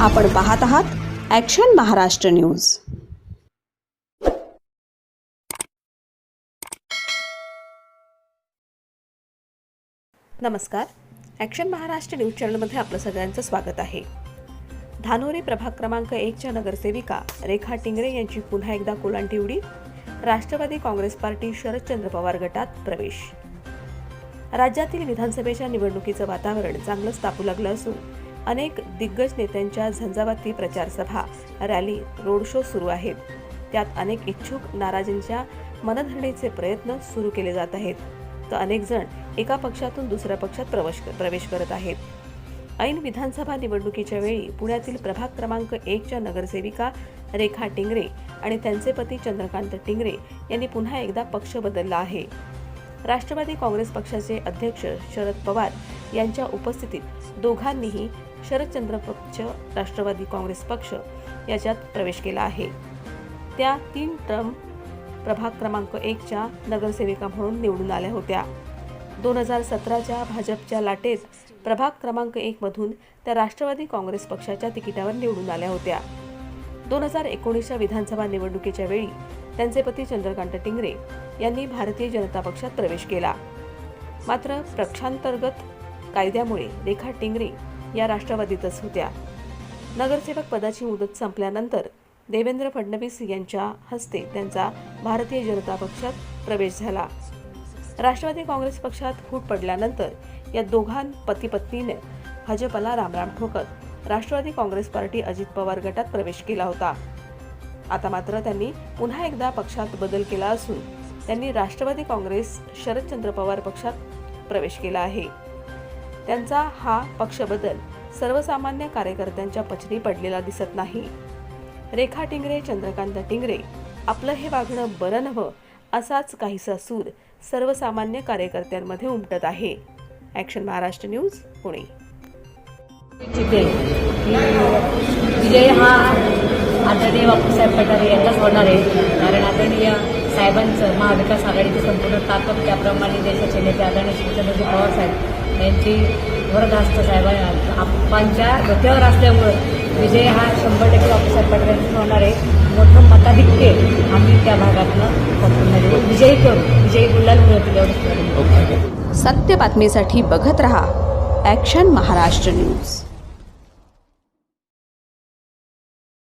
आपण पाहत आहात ॲक्शन महाराष्ट्र न्यूज नमस्कार. ॲक्शन महाराष्ट्र न्यूज चॅनलमध्ये आपलं सगळ्यांचं स्वागत आहे. धानोरी प्रभाग क्रमांक एकच्या नगरसेविका रेखा टिंगरे यांची पुन्हा एकदा कोलांटी उडी. राष्ट्रवादी काँग्रेस पार्टी शरदचंद्र पवार गटात प्रवेश. राज्यातील विधानसभेच्या निवडणुकीचं वातावरण चांगलंच तापू लागलं असून अनेक दिग्गज नेत्यांच्या झंझावाती प्रचारसभा रॅली रोड शो सुरू आहेत. त्यात अनेक इच्छुक नाराजींच्या मनधरणीचे प्रयत्न सुरू केले जात आहेत. तर अनेक जण एका पक्षातून दुसऱ्या पक्षात प्रवेश प्रवेश करत आहेत. ऐन विधानसभा निवडणुकीच्या वेळी पुण्यातील प्रभाग क्रमांक एकच्या नगरसेविका रेखा टिंगरे आणि त्यांचे पती चंद्रकांत टिंगरे यांनी पुन्हा एकदा पक्ष बदलला आहे. राष्ट्रवादी काँग्रेस पक्षाचे अध्यक्ष शरद पवार यांच्या उपस्थितीत दोघांनीही शरदचंद्र पक्ष राष्ट्रवादी काँग्रेस पक्ष याच्यात प्रवेश केला आहे. त्या तीन टर्म प्रभाग क्रमांक एकच्या नगरसेविका म्हणून निवडून आल्या होत्या. दोन हजार सतराच्या भाजपच्या लाटेत प्रभाग क्रमांक एकमधून त्या राष्ट्रवादी काँग्रेस पक्षाच्या तिकिटावर निवडून आल्या होत्या. दोन हजार एकोणीसच्या विधानसभा निवडणुकीच्या वेळी त्यांचे पती चंद्रकांत टिंगरे यांनी भारतीय जनता पक्षात प्रवेश केला. मात्र पक्षांतर्गत कायद्यामुळे रेखा टिंगरे या राष्ट्रवादीतच होत्या. नगरसेवक पदाची मुदत संपल्यानंतर देवेंद्र फडणवीस यांच्या हस्ते त्यांचा भारतीय जनता पक्षात प्रवेश झाला. राष्ट्रवादी काँग्रेस पक्षात फूट पडल्यानंतर या दोघां पती पत्नीने भाजपला रामराम ठोकत राष्ट्रवादी काँग्रेस पार्टी अजित पवार गटात प्रवेश केला होता. आता मात्र त्यांनी पुन्हा एकदा पक्षात बदल केला असून त्यांनी राष्ट्रवादी काँग्रेस शरदचंद्र पवार पक्षात प्रवेश केला आहे. त्यांचा हा पक्षबदल सर्वसामान्य कार्यकर्त्यांच्या पचनी पडलेला दिसत नाही. रेखा टिंगरे चंद्रकांत टिंगरे आपलं हे वागणं बरं नव्हं असाच काहीसा सूर सर्वसामान्य कार्यकर्त्यांमध्ये उमटत आहे. ॲक्शन महाराष्ट्र न्यूज पुणे इच्छिते की विजय हा आदरणीय बापूसाहेब पठारे यांचाच होणार आहे. कारण आदरणीय साहेबांचं महाविकास आघाडीची संपूर्ण ताकद त्याप्रमाणे देशाचे नेते आदरणीय शिवचंद्रजी पवार साहेब यांची वरदास्त साहेबां आप्पांच्या डोक्यावर असल्यामुळं विजय हा शंभर टक्के बापूसाहेब पठारे यांचाच होणार आहे. मोठं मताधिक्य आम्ही त्या भागातनं संपूर्ण विजयी करू विजयी गुलाल मिळतील सत्य बातमीसाठी बघत रहा ॲक्शन महाराष्ट्र न्यूज